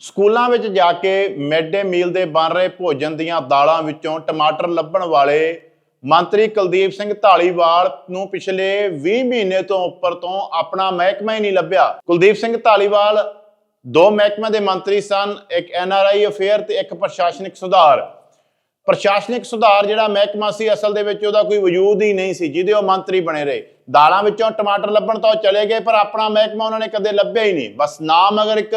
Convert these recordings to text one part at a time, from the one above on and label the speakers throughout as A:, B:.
A: ਸਕੂਲਾਂ ਵਿੱਚ ਜਾ ਕੇ ਮਿਡ ਡੇ ਮੀਲ ਦੇ ਬਣ ਰਹੇ ਭੋਜਨ ਦੀਆਂ ਦਾਲਾਂ ਵਿੱਚੋਂ ਟਮਾਟਰ ਲੱਭਣ ਵਾਲੇ ਮੰਤਰੀ ਕੁਲਦੀਪ ਸਿੰਘ ਢਾਲੀਵਾਲ ਨੂੰ ਪਿਛਲੇ 20 ਮਹੀਨੇ ਤੋਂ ਉੱਪਰ ਤੋਂ ਆਪਣਾ ਮਹਿਕਮਾ ਹੀ ਨਹੀਂ ਲੱਭਿਆ। ਕੁਲਦੀਪ ਸਿੰਘ ਢਾਲੀਵਾਲ ਦੋ ਮਹਿਕਮਿਆਂ ਦੇ ਮੰਤਰੀ ਸਨ, ਇੱਕ ਐਨਆਰਆਈ ਅਫੇਅਰ ਤੇ ਇੱਕ ਪ੍ਰਸ਼ਾਸਨਿਕ ਸੁਧਾਰ। ਪ੍ਰਸ਼ਾਸਨਿਕ ਸੁਧਾਰ ਜਿਹੜਾ ਮਹਿਕਮਾ ਸੀ, ਅਸਲ ਦੇ ਵਿੱਚ ਉਹਦਾ ਕੋਈ ਵਜੂਦ ਹੀ ਨਹੀਂ ਸੀ, ਜਿਹਦੇ ਉਹ ਮੰਤਰੀ ਬਣੇ ਰਹੇ। ਦਾਲਾਂ ਵਿੱਚੋਂ ਟਮਾਟਰ ਲੱਭਣ ਤਾਂ ਚਲੇ ਗਏ, ਪਰ ਆਪਣਾ ਮਹਿਕਮਾ ਉਹਨਾਂ ਨੇ ਕਦੇ ਲੱਭਿਆ ਹੀ ਨਹੀਂ। ਬਸ ਨਾਮ ਅਗਰ ਇੱਕ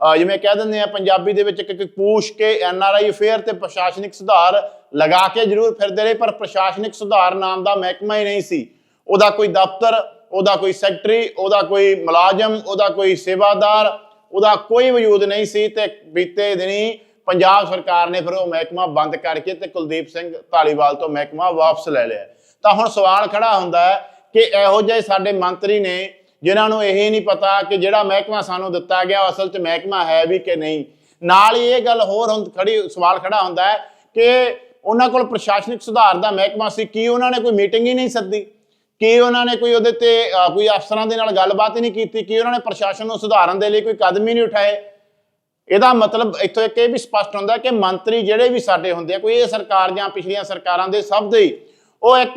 A: ਜਿਵੇਂ ਕਹਿ ਦਿੰਦੇ ਆ, ਪੰਜਾਬੀ ਦੇ ਵਿੱਚ ਇੱਕ ਪੂਛ ਕੇ ਐਨਆਰਆਈ ਅਫੇਅਰ ਤੇ ਪ੍ਰਸ਼ਾਸਨਿਕ ਸੁਧਾਰ ਲਗਾ ਕੇ ਜ਼ਰੂਰ ਫਿਰਦੇ ਰਹੇ, ਪਰ ਪ੍ਰਸ਼ਾਸਨਿਕ ਸੁਧਾਰ ਨਾਮ ਦਾ ਮਹਿਕਮਾ ਹੀ ਨਹੀਂ ਸੀ। ਉਹਦਾ ਕੋਈ ਦਫ਼ਤਰ, ਉਹਦਾ ਕੋਈ ਸੈਕਟਰੀ, ਉਹਦਾ ਕੋਈ ਮੁਲਾਜ਼ਮ, ਉਹਦਾ ਕੋਈ ਸੇਵਾਦਾਰ, ਉਹਦਾ ਕੋਈ ਵਜੂਦ ਨਹੀਂ ਸੀ ਤੇ ਬੀਤੇ ਦਿਨੀ ਪੰਜਾਬ ਸਰਕਾਰ ਨੇ ਫਿਰ ਉਹ ਮਹਿਕਮਾ ਬੰਦ ਕਰਕੇ ਤੇ ਕੁਲਦੀਪ ਸਿੰਘ ਧਾਲੀਵਾਲ ਤੋਂ ਮਹਿਕਮਾ ਵਾਪਸ ਲੈ ਲਿਆ। ਤਾਂ ਹੁਣ ਸਵਾਲ ਖੜਾ ਹੁੰਦਾ ਹੈ ਕਿ ਇਹੋ ਜਿਹੇ ਸਾਡੇ ਮੰਤਰੀ ਨੇ ਜਿਨ੍ਹਾਂ ਨੂੰ ਇਹ ਨਹੀਂ ਪਤਾ ਕਿ ਜਿਹੜਾ ਮਹਿਕਮਾ ਸਾਨੂੰ ਦਿੱਤਾ ਗਿਆ ਅਸਲ 'ਚ ਮਹਿਕਮਾ ਹੈ ਵੀ ਕਿ ਨਹੀਂ। ਨਾਲ ਹੀ ਇਹ ਗੱਲ ਹੋਰ ਹੁਣ ਖੜੀ ਸਵਾਲ ਖੜਾ ਹੁੰਦਾ ਹੈ ਕਿ ਉਹਨਾਂ ਕੋਲ ਪ੍ਰਸ਼ਾਸਨਿਕ ਸੁਧਾਰ ਦਾ ਮਹਿਕਮਾ ਸੀ ਕੀ ਉਹਨਾਂ ਨੇ ਕੋਈ ਮੀਟਿੰਗ ਹੀ ਨਹੀਂ ਸੱਦੀ? ਕੀ ਉਹਨਾਂ ਨੇ ਕੋਈ ਉਹਦੇ ਤੇ ਕੋਈ ਅਫਸਰਾਂ ਦੇ ਨਾਲ ਗੱਲਬਾਤ ਹੀ ਨਹੀਂ ਕੀਤੀ? ਕੀ ਉਹਨਾਂ ਨੇ ਪ੍ਰਸ਼ਾਸਨ ਨੂੰ ਸੁਧਾਰਨ ਦੇ ਲਈ ਕੋਈ ਕਦਮ ਹੀ ਨਹੀਂ ਉਠਾਏ? ਇਹਦਾ ਮਤਲਬ ਇੱਥੋਂ ਇੱਕ ਇਹ ਵੀ ਸਪਸ਼ਟ ਹੁੰਦਾ ਕਿ ਮੰਤਰੀ ਜਿਹੜੇ ਵੀ ਸਾਡੇ ਹੁੰਦੇ ਆ ਕੋਈ ਇਹ ਸਰਕਾਰ ਜਾਂ ਪਿਛਲੀਆਂ ਸਰਕਾਰਾਂ ਦੇ ਸਭ ਦੇ ਹੀ, ਉਹ ਇੱਕ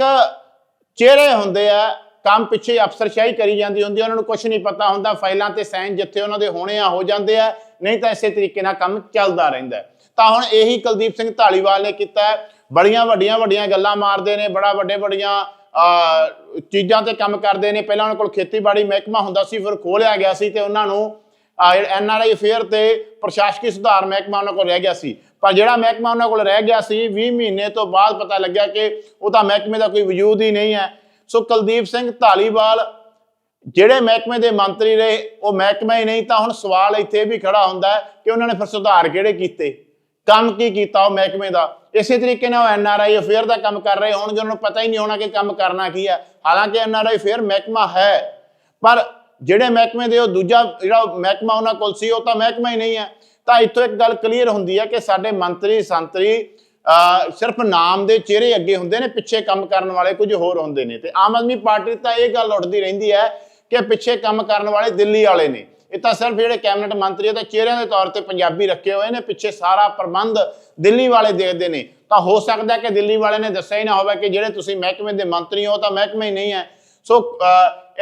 A: ਚਿਹਰੇ ਹੁੰਦੇ ਆ ਕੰਮ ਪਿੱਛੇ ਅਫਸਰਸ਼ਾਹੀ ਕਰੀ ਜਾਂਦੀ ਹੁੰਦੀ ਉਹਨਾਂ ਨੂੰ ਕੁਝ ਨਹੀਂ ਪਤਾ ਹੁੰਦਾ, ਫਾਈਲਾਂ ਤੇ ਸਾਈਨ ਜਿੱਥੇ ਉਹਨਾਂ ਦੇ ਹੋਣੇ ਆ ਹੋ ਜਾਂਦੇ ਆ, ਨਹੀਂ ਤਾਂ ਇਸੇ ਤਰੀਕੇ ਨਾਲ ਕੰਮ ਚੱਲਦਾ ਰਹਿੰਦਾ ਤਾਂ ਹੁਣ ਇਹੀ ਕੁਲਦੀਪ ਸਿੰਘ ਢਾਲੀਵਾਲ ਨੇ ਕੀਤਾ ਬੜੀਆਂ ਵੱਡੀਆਂ ਵੱਡੀਆਂ ਗੱਲਾਂ ਮਾਰਦੇ ਨੇ, ਬੜਾ ਵੱਡੇ ਵੱਡੀਆਂ ਚੀਜ਼ਾਂ ਤੇ ਕੰਮ ਕਰਦੇ ਨੇ। ਪਹਿਲਾਂ ਉਹਨਾਂ ਕੋਲ ਖੇਤੀਬਾੜੀ ਮਹਿਕਮਾ ਹੁੰਦਾ ਸੀ, ਫਿਰ ਖੋਲਿਆ ਗਿਆ ਸੀ ਤੇ ਉਹਨਾਂ ਨੂੰ ਐੱਨ ਆਰ ਆਈ ਅਫੇਅਰ ਤੇ ਪ੍ਰਸ਼ਾਸਕੀ ਸੁਧਾਰ ਮਹਿਕਮਾ ਉਹਨਾਂ ਕੋਲ ਰਹਿ ਗਿਆ ਸੀ। ਪਰ ਜਿਹੜਾ ਮਹਿਕਮਾ ਉਹਨਾਂ ਕੋਲ ਰਹਿ ਗਿਆ ਸੀ 20 ਮਹੀਨੇ ਤੋਂ ਬਾਅਦ ਪਤਾ ਲੱਗਿਆ ਕਿ ਉਹ ਤਾਂ ਮਹਿਕਮੇ ਦਾ ਕੋਈ ਵਜੂਦ ਹੀ ਨਹੀਂ ਹੈ। ਸੋ ਕੁਲਦੀਪ ਸਿੰਘ ਢਾਲੀਵਾਲ ਜਿਹੜੇ ਮਹਿਕਮੇ ਦੇ ਮੰਤਰੀ ਰਹੇ, ਉਹ ਮਹਿਕਮਾ ਹੀ ਨਹੀਂ ਤਾਂ ਹੁਣ ਸਵਾਲ ਇੱਥੇ ਵੀ ਖੜਾ ਹੁੰਦਾ ਹੈ ਕਿ ਉਹਨਾਂ ਨੇ ਫਿਰ ਸੁਧਾਰ ਕਿਹੜੇ ਕੀਤੇ? ਕੰਮ ਕੀ ਕੀਤਾ ਉਹ ਮਹਿਕਮੇ ਦਾ? ਇਸੇ ਤਰੀਕੇ ਨਾਲ ਉਹ ਐਨਆਰਆਈ ਅਫੇਅਰ ਦਾ ਕੰਮ ਕਰ ਰਹੇ ਹੋਣਗੇ, ਉਹਨਾਂ ਨੂੰ ਪਤਾ ਹੀ ਨਹੀਂ ਹੋਣਾ ਕਿ ਕੰਮ ਕਰਨਾ ਕੀ ਹੈ। ਹਾਲਾਂਕਿ ਐਨਆਰਆਈ ਅਫੇਅਰ ਮਹਿਕਮਾ ਹੈ, ਪਰ ਜਿਹੜੇ ਮਹਿਕਮੇ ਦੇ ਉਹ ਦੂਜਾ ਜਿਹੜਾ ਮਹਿਕਮਾ ਉਹਨਾਂ ਕੋਲ ਸੀ, ਉਹ ਤਾਂ ਮਹਿਕਮਾ ਹੀ ਨਹੀਂ ਹੈ। ਤਾਂ ਇੱਥੋਂ ਇੱਕ ਗੱਲ ਕਲੀਅਰ ਹੁੰਦੀ ਹੈ ਕਿ ਸਾਡੇ ਮੰਤਰੀ ਸੰਤਰੀ ਸਿਰਫ ਨਾਮ ਦੇ ਚਿਹਰੇ ਅੱਗੇ ਹੁੰਦੇ ਨੇ, ਪਿੱਛੇ ਕੰਮ ਕਰਨ ਵਾਲੇ ਕੁਝ ਹੋਰ ਹੁੰਦੇ ਨੇ। ਤੇ ਆਮ ਆਦਮੀ ਪਾਰਟੀ ਤਾਂ ਇਹ ਗੱਲ ਉੱਠਦੀ ਰਹਿੰਦੀ ਹੈ ਕਿ ਪਿੱਛੇ ਕੰਮ ਕਰਨ ਵਾਲੇ ਦਿੱਲੀ ਵਾਲੇ ਨੇ। ਇਹ ਤਾਂ ਸਿਰਫ ਜਿਹੜੇ ਕੈਬਨਿਟ ਮੰਤਰੀ ਆ ਤਾਂ ਚਿਹਰਿਆਂ ਦੇ ਤੌਰ ਤੇ ਪੰਜਾਬੀ ਰੱਖੇ ਹੋਏ ਨੇ, ਪਿੱਛੇ ਸਾਰਾ ਪ੍ਰਬੰਧ ਦਿੱਲੀ ਵਾਲੇ ਦੇਖਦੇ ਨੇ। ਤਾਂ ਹੋ ਸਕਦਾ ਕਿ ਦਿੱਲੀ ਵਾਲੇ ਨੇ ਦੱਸਿਆ ਹੀ ਨਾ ਹੋਵੇ ਕਿ ਜਿਹੜੇ ਤੁਸੀਂ ਮਹਿਕਮੇ ਦੇ ਮੰਤਰੀ ਹੋ ਤਾਂ ਮਹਿਕਮੇ ਹੀ ਨਹੀਂ ਹੈ। ਸੋ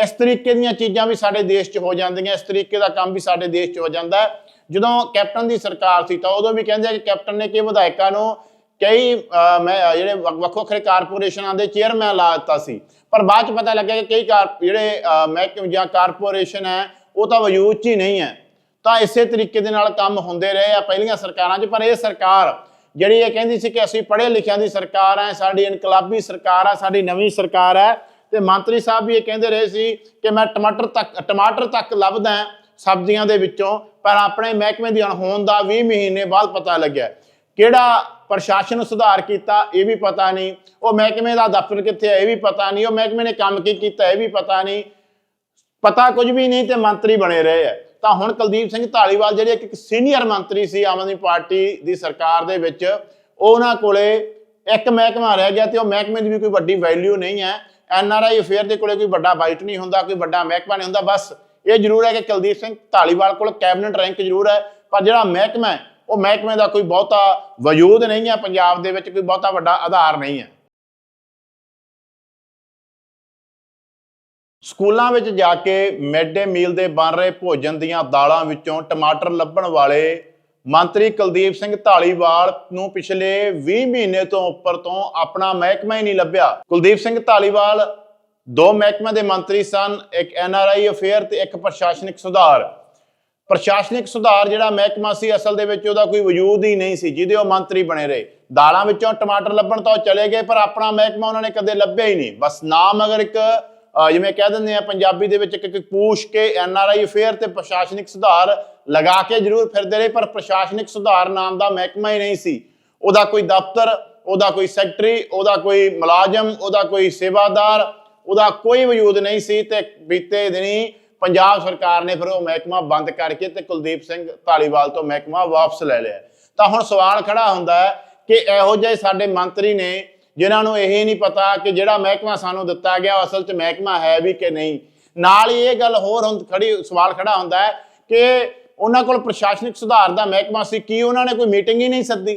A: ਇਸ ਤਰੀਕੇ ਦੀਆਂ ਚੀਜ਼ਾਂ ਵੀ ਸਾਡੇ ਦੇਸ਼ 'ਚ ਹੋ ਜਾਂਦੀਆਂ, ਇਸ ਤਰੀਕੇ ਦਾ ਕੰਮ ਵੀ ਸਾਡੇ ਦੇਸ਼ 'ਚ ਹੋ ਜਾਂਦਾ। ਜਦੋਂ ਕੈਪਟਨ ਦੀ ਸਰਕਾਰ ਸੀ, ਤਾਂ ਉਦੋਂ ਵੀ ਕਹਿੰਦੇ ਆ ਕਿ ਕੈਪਟਨ ਨੇ ਕਿ ਵਿਧਾਇਕਾਂ ਨੂੰ ਕਈ ਮੈਂ ਜਿਹੜੇ ਵੱਖ- ਵੱਖੋ ਵੱਖਰੇ ਕਾਰਪੋਰੇਸ਼ਨਾਂ ਦੇ ਚੇਅਰਮੈਨ ਲਾ ਦਿੱਤਾ ਸੀ। ਪਰ ਬਾਅਦ 'ਚ ਪਤਾ ਲੱਗਿਆ ਕਿ ਕਈ ਕਾਰ ਜਿਹੜੇ ਅਹ, ਮਹਿਕਮੇ ਜਾਂ ਕਾਰਪੋਰੇਸ਼ਨ ਹੈ ਉਹ ਤਾਂ ਵਜੂਦ 'ਚ ਹੀ ਨਹੀਂ ਹੈ। ਤਾਂ ਇਸੇ ਤਰੀਕੇ ਦੇ ਨਾਲ ਕੰਮ ਹੁੰਦੇ ਰਹੇ ਆ ਪਹਿਲੀਆਂ ਸਰਕਾਰਾਂ 'ਚ। ਪਰ ਇਹ ਸਰਕਾਰ ਜਿਹੜੀ ਇਹ ਕਹਿੰਦੀ ਸੀ ਕਿ ਅਸੀਂ ਪੜ੍ਹੇ ਲਿਖਿਆਂ ਦੀ ਸਰਕਾਰ ਹੈ ਸਾਡੀ ਇਨਕਲਾਬੀ ਸਰਕਾਰ ਹੈ ਸਾਡੀ ਨਵੀਂ ਸਰਕਾਰ ਹੈ ਤੇ ਮੰਤਰੀ ਸਾਹਿਬ ਵੀ ਇਹ ਕਹਿੰਦੇ ਰਹੇ ਸੀ ਕਿ ਮੈਂ ਟਮਾਟਰ ਤੱਕ ਟਮਾਟਰ ਤੱਕ ਲੱਭਦਾ ਸਬਜ਼ੀਆਂ ਦੇ ਵਿੱਚੋਂ ਪਰ ਆਪਣੇ ਮਹਿਕਮੇ ਦੀ ਅਣਹੋਂਦ ਦਾ 20 ਮਹੀਨੇ ਬਾਅਦ ਪਤਾ ਲੱਗਿਆ। ਕਿਹੜਾ ਪ੍ਰਸ਼ਾਸਨ ਸੁਧਾਰ ਕੀਤਾ, ਇਹ ਵੀ ਪਤਾ ਨਹੀਂ। ਉਹ ਮਹਿਕਮੇ ਦਾ ਦਫ਼ਤਰ ਕਿੱਥੇ ਹੈ ਇਹ ਵੀ ਪਤਾ ਨਹੀਂ। ਉਹ ਮਹਿਕਮੇ ਨੇ ਕੰਮ ਕੀ ਕੀਤਾ, ਇਹ ਵੀ ਪਤਾ ਨਹੀਂ। ਪਤਾ ਕੁਝ ਵੀ ਨਹੀਂ ਤੇ ਮੰਤਰੀ ਬਣੇ ਰਹੇ ਆ। ਤਾਂ ਹੁਣ ਕੁਲਦੀਪ ਸਿੰਘ ਢਾਲੀਵਾਲ ਜਿਹੜੇ ਇੱਕ ਸੀਨੀਅਰ ਮੰਤਰੀ ਸੀ ਆਮ ਆਦਮੀ ਪਾਰਟੀ ਦੀ ਸਰਕਾਰ ਦੇ ਵਿੱਚ ਉਹਨਾਂ ਕੋਲੇ ਇੱਕ ਮਹਿਕਮਾ ਰਹਿ ਗਿਆ ਤੇ ਉਹ ਮਹਿਕਮੇ ਦੀ ਵੀ ਕੋਈ ਵੱਡੀ ਵੈਲਿਊ ਨਹੀਂ ਹੈ। ਐਨ ਆਰ ਆਈ ਅਫੇਅਰ ਦੇ ਕੋਲੇ ਕੋਈ ਵੱਡਾ ਬਾਈਟ ਨਹੀਂ ਹੁੰਦਾ, ਕੋਈ ਵੱਡਾ ਮਹਿਕਮਾ ਨਹੀਂ ਹੁੰਦਾ। ਬਸ ਇਹ ਜ਼ਰੂਰ ਹੈ ਕਿ ਕੁਲਦੀਪ ਸਿੰਘ ਢਾਲੀਵਾਲ ਕੋਲ ਕੈਬਨਿਟ ਰੈਂਕ ਜ਼ਰੂਰ ਹੈ, ਪਰ ਜਿਹੜਾ ਮਹਿਕਮਾ ਹੈ ਉਹ ਮਹਿਕਮੇ ਦਾ ਕੋਈ ਬਹੁਤਾ ਵਜੂਦ ਨਹੀਂ ਹੈ, ਪੰਜਾਬ ਦੇ ਵਿੱਚ ਕੋਈ ਬਹੁਤਾ ਵੱਡਾ ਆਧਾਰ ਨਹੀਂ ਹੈ। ਸਕੂਲਾਂ ਵਿੱਚ ਜਾ ਕੇ ਮਿਡ ਡੇ ਮੀਲ ਦੇ ਬਣ ਰਹੇ ਭੋਜਨ ਦੀਆਂ ਦਾਲਾਂ ਵਿੱਚੋਂ ਟਮਾਟਰ ਲੱਭਣ ਵਾਲੇ ਮੰਤਰੀ ਕੁਲਦੀਪ ਸਿੰਘ ਢਾਲੀਵਾਲ ਨੂੰ ਪਿਛਲੇ 20 ਮਹੀਨੇ ਤੋਂ ਉੱਪਰ ਤੋਂ ਆਪਣਾ ਮਹਿਕਮਾ ਹੀ ਨਹੀਂ ਲੱਭਿਆ। ਕੁਲਦੀਪ ਸਿੰਘ ਢਾਲੀਵਾਲ ਦੋ ਮਹਿਕਮਿਆਂ ਦੇ ਮੰਤਰੀ ਸਨ, ਇੱਕ ਐਨਆਰਆਈ ਅਫੇਅਰ ਤੇ ਇੱਕ ਪ੍ਰਸ਼ਾਸਨਿਕ ਸੁਧਾਰ। ਪ੍ਰਸ਼ਾਸਨਿਕ ਸੁਧਾਰ ਜਿਹੜਾ ਮਹਿਕਮਾ ਸੀ, ਅਸਲ ਦੇ ਵਿੱਚ ਉਹਦਾ ਕੋਈ ਵਜੂਦ ਹੀ ਨਹੀਂ ਸੀ, ਜਿਹਦੇ ਉਹ ਮੰਤਰੀ ਬਣੇ ਰਹੇ। ਦਾਲਾਂ ਵਿੱਚੋਂ ਟਮਾਟਰ ਲੱਭਣ ਤਾਂ ਉਹ ਚਲੇ ਗਏ, ਪਰ ਆਪਣਾ ਮਹਿਕਮਾ ਉਹਨਾਂ ਨੇ ਕਦੇ ਲੱਭਿਆ ਹੀ ਨਹੀਂ। ਬਸ ਨਾਮ ਅਗਰ ਇੱਕ ਜਿਵੇਂ ਕਹਿ ਦਿੰਦੇ ਆ ਪੰਜਾਬੀ ਦੇ ਵਿੱਚ ਇੱਕ ਇੱਕ ਪੂਛ ਕੇ ਆਈ ਅਫੇਅਰ ਤੇ ਪ੍ਰਸ਼ਾਸਨਿਕ ਸੁਧਾਰ ਲਗਾ ਕੇ ਜ਼ਰੂਰ ਫਿਰਦੇ ਰਹੇ, ਪਰ ਪ੍ਰਸ਼ਾਸਨਿਕ ਸੁਧਾਰ ਨਾਮ ਦਾ ਮਹਿਕਮਾ ਹੀ ਨਹੀਂ ਸੀ। ਉਹਦਾ ਕੋਈ ਦਫ਼ਤਰ, ਉਹਦਾ ਕੋਈ ਸੈਕਟਰੀ, ਉਹਦਾ ਕੋਈ ਮੁਲਾਜ਼ਮ, ਉਹਦਾ ਕੋਈ ਸੇਵਾਦਾਰ, ਉਹਦਾ ਕੋਈ ਵਜੂਦ ਨਹੀਂ ਸੀ ਤੇ ਬੀਤੇ ਦਿਨੀ ਪੰਜਾਬ ਸਰਕਾਰ ਨੇ ਫਿਰ ਉਹ ਮਹਿਕਮਾ ਬੰਦ ਕਰਕੇ ਤੇ ਕੁਲਦੀਪ ਸਿੰਘ ਧਾਲੀਵਾਲ ਤੋਂ ਮਹਿਕਮਾ ਵਾਪਸ ਲੈ ਲਿਆ। ਤਾਂ ਹੁਣ ਸਵਾਲ ਖੜਾ ਹੁੰਦਾ ਹੈ ਕਿ ਇਹੋ ਜਿਹੇ ਸਾਡੇ ਮੰਤਰੀ ਨੇ ਜਿਨ੍ਹਾਂ ਨੂੰ ਇਹ ਨਹੀਂ ਪਤਾ ਕਿ ਜਿਹੜਾ ਮਹਿਕਮਾ ਸਾਨੂੰ ਦਿੱਤਾ ਗਿਆ ਅਸਲ 'ਚ ਮਹਿਕਮਾ ਹੈ ਵੀ ਕਿ ਨਹੀਂ। ਨਾਲ ਹੀ ਇਹ ਗੱਲ ਹੋਰ ਹੁਣ ਖੜੀ ਸਵਾਲ ਖੜਾ ਹੁੰਦਾ ਹੈ ਕਿ ਉਹਨਾਂ ਕੋਲ ਪ੍ਰਸ਼ਾਸਨਿਕ ਸੁਧਾਰ ਦਾ ਮਹਿਕਮਾ ਸੀ, ਕੀ ਉਹਨਾਂ ਨੇ ਕੋਈ ਮੀਟਿੰਗ ਹੀ ਨਹੀਂ ਸੱਦੀ?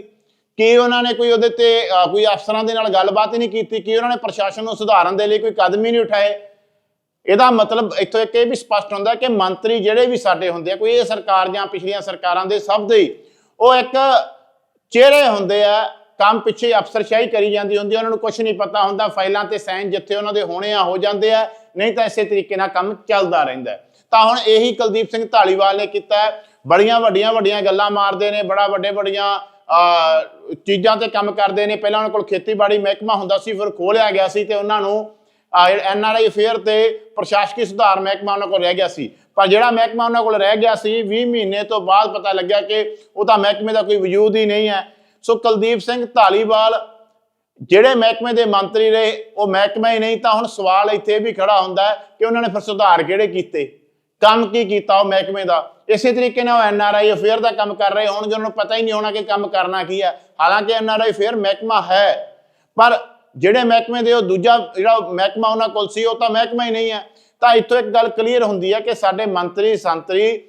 A: ਕੀ ਉਹਨਾਂ ਨੇ ਕੋਈ ਉਹਦੇ ਤੇ ਕੋਈ ਅਫਸਰਾਂ ਦੇ ਨਾਲ ਗੱਲਬਾਤ ਹੀ ਨਹੀਂ ਕੀਤੀ? ਕੀ ਉਹਨਾਂ ਨੇ ਪ੍ਰਸ਼ਾਸਨ ਨੂੰ ਸੁਧਾਰਨ ਦੇ ਲਈ ਕੋਈ ਕਦਮ ਹੀ ਨਹੀਂ ਉਠਾਏ? ਇਹਦਾ ਮਤਲਬ ਇੱਥੋਂ ਇੱਕ ਇਹ ਵੀ ਸਪਸ਼ਟ ਹੁੰਦਾ ਕਿ ਮੰਤਰੀ ਜਿਹੜੇ ਵੀ ਸਾਡੇ ਹੁੰਦੇ ਆ ਕੋਈ ਇਹ ਸਰਕਾਰ ਜਾਂ ਪਿਛਲੀਆਂ ਸਰਕਾਰਾਂ ਦੇ ਸਭ ਦੇ ਉਹ ਇੱਕ ਚਿਹਰੇ ਹੁੰਦੇ ਆ ਕੰਮ ਪਿੱਛੇ ਅਫਸਰਸ਼ਾਹੀ ਕਰੀ ਜਾਂਦੀ ਹੁੰਦੀ ਆ, ਉਹਨਾਂ ਨੂੰ ਕੁਝ ਨਹੀਂ ਪਤਾ ਹੁੰਦਾ ਫਾਈਲਾਂ ਤੇ ਸਾਈਨ ਜਿੱਥੇ ਉਹਨਾਂ ਦੇ ਹੋਣੇ ਆ ਹੋ ਜਾਂਦੇ ਆ ਨਹੀਂ ਤਾਂ ਇਸੇ ਤਰੀਕੇ ਨਾਲ ਕੰਮ ਚੱਲਦਾ ਰਹਿੰਦਾ ਤਾਂ ਹੁਣ ਇਹੀ ਕੁਲਦੀਪ ਸਿੰਘ ਢਾਲੀਵਾਲ ਨੇ ਕੀਤਾ ਬੜੀਆਂ ਵੱਡੀਆਂ ਵੱਡੀਆਂ ਗੱਲਾਂ ਮਾਰਦੇ ਨੇ ਬੜਾ ਵੱਡੇ ਵੱਡੀਆਂ ਚੀਜ਼ਾਂ ਤੇ ਕੰਮ ਕਰਦੇ ਨੇ ਪਹਿਲਾਂ ਉਹਨਾਂ ਕੋਲ ਖੇਤੀਬਾੜੀ ਮਹਿਕਮਾ ਹੁੰਦਾ ਸੀ ਫਿਰ ਖੋਲਿਆ ਗਿਆ ਸੀ ਤੇ ਉਹਨਾਂ ਨੂੰ ਐਨ ਆਰ ਆਈ ਅਫੇਅਰ ਤੇ ਪ੍ਰਸ਼ਾਸਕੀ ਸੁਧਾਰ ਮਹਿਕਮਾ ਉਹਨਾਂ ਕੋਲ ਰਹਿ ਗਿਆ ਸੀ। ਪਰ ਜਿਹੜਾ ਮਹਿਕਮਾ ਉਹਨਾਂ ਕੋਲ ਰਹਿ ਗਿਆ ਸੀ 20 ਮਹੀਨੇ ਤੋਂ ਬਾਅਦ ਪਤਾ ਲੱਗਿਆ ਕਿ ਉਹ ਤਾਂ ਮਹਿਕਮੇ ਦਾ ਕੋਈ ਵਜੂਦ ਹੀ ਨਹੀਂ ਹੈ। ਸੋ ਕੁਲਦੀਪ ਸਿੰਘ ਢਾਲੀਵਾਲ ਜਿਹੜੇ ਮਹਿਕਮੇ ਦੇ ਮੰਤਰੀ ਰਹੇ, ਉਹ ਮਹਿਕਮਾ ਹੀ ਨਹੀਂ, ਤਾਂ ਹੁਣ ਸਵਾਲ ਇੱਥੇ ਵੀ ਖੜਾ ਹੁੰਦਾ ਹੈ ਕਿ ਉਹਨਾਂ ਨੇ ਫਿਰ ਸੁਧਾਰ ਕਿਹੜੇ ਕੀਤੇ? ਕੰਮ ਕੀ ਕੀਤਾ ਉਹ ਮਹਿਕਮੇ ਦਾ? ਇਸੇ ਤਰੀਕੇ ਨਾਲ ਐਨ ਆਰ ਆਈ ਅਫੇਅਰ ਦਾ ਕੰਮ ਕਰ ਰਹੇ ਹੋਣਗੇ, ਉਹਨਾਂ ਨੂੰ ਪਤਾ ਹੀ ਨਹੀਂ ਹੋਣਾ ਕਿ ਕੰਮ ਕਰਨਾ ਕੀ ਹੈ। ਹਾਲਾਂਕਿ ਐਨ ਆਰ ਆਈ ਅਫੇਅਰ ਮਹਿਕਮਾ ਹੈ, ਪਰ ਜਿਹੜੇ ਮਹਿਕਮੇ ਦੇ ਉਹ ਦੂਜਾ ਜਿਹੜਾ ਮਹਿਕਮਾ ਉਹਨਾਂ ਕੋਲ ਸੀ, ਉਹ ਤਾਂ ਮਹਿਕਮਾ ਹੀ ਨਹੀਂ ਹੈ। ਤਾਂ ਇੱਥੋਂ ਇੱਕ ਗੱਲ ਕਲੀਅਰ ਹੁੰਦੀ ਹੈ ਕਿ ਸਾਡੇ ਮੰਤਰੀ, ਸੰਤਰੀ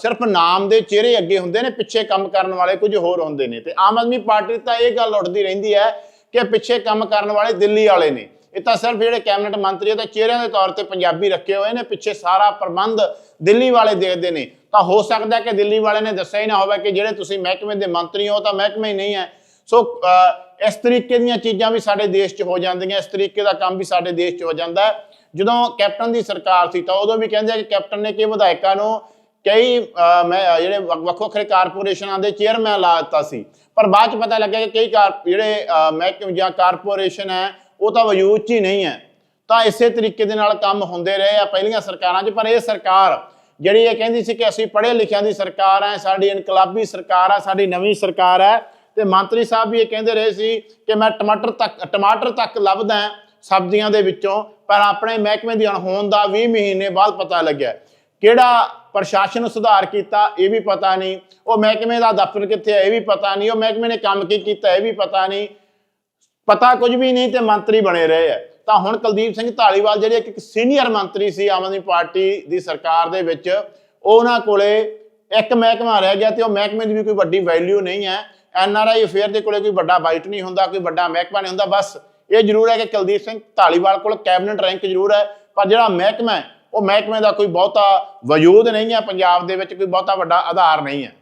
A: ਸਿਰਫ ਨਾਮ ਦੇ ਚਿਹਰੇ ਅੱਗੇ ਹੁੰਦੇ ਨੇ, ਪਿੱਛੇ ਕੰਮ ਕਰਨ ਵਾਲੇ ਕੁਝ ਹੋਰ ਹੁੰਦੇ ਨੇ। ਤੇ ਆਮ ਆਦਮੀ ਪਾਰਟੀ ਤਾਂ ਇਹ ਗੱਲ ਉੱਠਦੀ ਰਹਿੰਦੀ ਹੈ ਕਿ ਪਿੱਛੇ ਕੰਮ ਕਰਨ ਵਾਲੇ ਦਿੱਲੀ ਵਾਲੇ ਨੇ। ਇਹ ਤਾਂ ਸਿਰਫ ਜਿਹੜੇ ਕੈਬਨਿਟ ਮੰਤਰੀ ਆ, ਤਾਂ ਚਿਹਰਿਆਂ ਦੇ ਤੌਰ ਤੇ ਪੰਜਾਬੀ ਰੱਖੇ ਹੋਏ ਨੇ, ਪਿੱਛੇ ਸਾਰਾ ਪ੍ਰਬੰਧ ਦਿੱਲੀ ਵਾਲੇ ਦੇਖਦੇ ਨੇ। ਤਾਂ ਹੋ ਸਕਦਾ ਕਿ ਦਿੱਲੀ ਵਾਲੇ ਨੇ ਦੱਸਿਆ ਹੀ ਨਾ ਹੋਵੇ ਕਿ ਜਿਹੜੇ ਤੁਸੀਂ ਮਹਿਕਮੇ ਦੇ ਮੰਤਰੀ ਹੋ ਤਾਂ ਮਹਿਕਮੇ ਹੀ ਨਹੀਂ ਹੈ। ਸੋ ਇਸ ਤਰੀਕੇ ਦੀਆਂ ਚੀਜ਼ਾਂ ਵੀ ਸਾਡੇ ਦੇਸ਼ 'ਚ ਹੋ ਜਾਂਦੀਆਂ, ਇਸ ਤਰੀਕੇ ਦਾ ਕੰਮ ਵੀ ਸਾਡੇ ਦੇਸ਼ 'ਚ ਹੋ ਜਾਂਦਾ। ਜਦੋਂ ਕੈਪਟਨ ਦੀ ਸਰਕਾਰ ਸੀ ਤਾਂ ਉਦੋਂ ਵੀ ਕਹਿੰਦੇ ਆ ਕਿ ਕੈਪਟਨ ਨੇ ਕਿ ਵਿਧਾਇਕਾਂ ਨੂੰ ਕਈ ਮੈਂ, ਜਿਹੜੇ ਵੱਖ ਵੱਖ ਵੱਖਰੇ ਕਾਰਪੋਰੇਸ਼ਨਾਂ ਦੇ ਚੇਅਰਮੈਨ ਲਾ ਦਿੱਤਾ ਸੀ। ਪਰ ਬਾਅਦ 'ਚ ਪਤਾ ਲੱਗਿਆ ਕਿ ਕਈ ਕਾਰ, ਜਿਹੜੇ ਮਹਿਕਮ ਜਾਂ ਕਾਰਪੋਰੇਸ਼ਨ ਹੈ, ਉਹ ਤਾਂ ਵਜੂਦ 'ਚ ਹੀ ਨਹੀਂ ਹੈ। ਤਾਂ ਇਸੇ ਤਰੀਕੇ ਦੇ ਨਾਲ ਕੰਮ ਹੁੰਦੇ ਰਹੇ ਆ ਪਹਿਲੀਆਂ ਸਰਕਾਰਾਂ 'ਚ। ਪਰ ਇਹ ਸਰਕਾਰ ਜਿਹੜੀ ਇਹ ਕਹਿੰਦੀ ਸੀ ਕਿ ਅਸੀਂ ਪੜ੍ਹੇ ਲਿਖਿਆਂ ਦੀ ਸਰਕਾਰ ਹੈ ਸਾਡੀ ਇਨਕਲਾਬੀ ਸਰਕਾਰ ਹੈ ਸਾਡੀ ਨਵੀਂ ਸਰਕਾਰ ਹੈ ਤੇ ਮੰਤਰੀ ਸਾਹਿਬ ਵੀ ਇਹ ਕਹਿੰਦੇ ਰਹੇ ਸੀ ਕਿ ਮੈਂ ਟਮਾਟਰ ਤੱਕ ਟਮਾਟਰ ਤੱਕ ਲੱਭਦਾ ਸਬਜ਼ੀਆਂ ਦੇ ਵਿੱਚੋਂ, ਪਰ ਆਪਣੇ ਮਹਿਕਮੇ ਦੀ ਅਣਹੋਣ ਦਾ 20 ਮਹੀਨੇ ਬਾਅਦ ਪਤਾ ਲੱਗਿਆ। ਕਿਹੜਾ ਪ੍ਰਸ਼ਾਸਨ ਸੁਧਾਰ ਕੀਤਾ ਇਹ ਵੀ ਪਤਾ ਨਹੀਂ। ਉਹ ਮਹਿਕਮੇ ਦਾ ਦਫ਼ਤਰ ਕਿੱਥੇ ਹੈ ਇਹ ਵੀ ਪਤਾ ਨਹੀਂ। ਉਹ ਮਹਿਕਮੇ ਨੇ ਕੰਮ ਕੀ ਕੀਤਾ ਇਹ ਵੀ ਪਤਾ ਨਹੀਂ। ਪਤਾ ਕੁਝ ਵੀ ਨਹੀਂ ਤੇ ਮੰਤਰੀ ਬਣੇ ਰਹੇ ਆ ਤਾਂ ਹੁਣ ਕੁਲਦੀਪ ਸਿੰਘ ਢਾਲੀਵਾਲ ਜਿਹੜੇ ਇੱਕ ਸੀਨੀਅਰ ਮੰਤਰੀ ਸੀ ਆਮ ਆਦਮੀ ਪਾਰਟੀ ਦੀ ਸਰਕਾਰ ਦੇ ਵਿੱਚ, ਉਹਨਾਂ ਕੋਲੇ ਇੱਕ ਮਹਿਕਮਾ ਰਹਿ ਗਿਆ ਤੇ ਉਹ ਮਹਿਕਮੇ ਦੀ ਵੀ ਕੋਈ ਵੱਡੀ ਵੈਲਿਊ ਨਹੀਂ ਹੈ। ਐਨ ਆਰ ਆਈ ਅਫੇਅਰ ਦੇ ਕੋਲੇ ਕੋਈ ਵੱਡਾ ਬਾਈਟ ਨਹੀਂ ਹੁੰਦਾ, ਕੋਈ ਵੱਡਾ ਮਹਿਕਮਾ ਨਹੀਂ ਹੁੰਦਾ, ਬਸ ਇਹ ਜ਼ਰੂਰ ਹੈ ਕਿ ਕੁਲਦੀਪ ਸਿੰਘ ਢਾਲੀਵਾਲ ਕੋਲ ਕੈਬਨਿਟ ਰੈਂਕ ਜ਼ਰੂਰ ਹੈ, ਪਰ ਜਿਹੜਾ ਮਹਿਕਮਾ ਹੈ, ਉਹ ਮਹਿਕਮੇ ਦਾ ਕੋਈ ਬਹੁਤਾ ਵਜੂਦ ਨਹੀਂ ਹੈ, ਪੰਜਾਬ ਦੇ ਵਿੱਚ ਕੋਈ ਬਹੁਤਾ ਵੱਡਾ ਆਧਾਰ ਨਹੀਂ ਹੈ।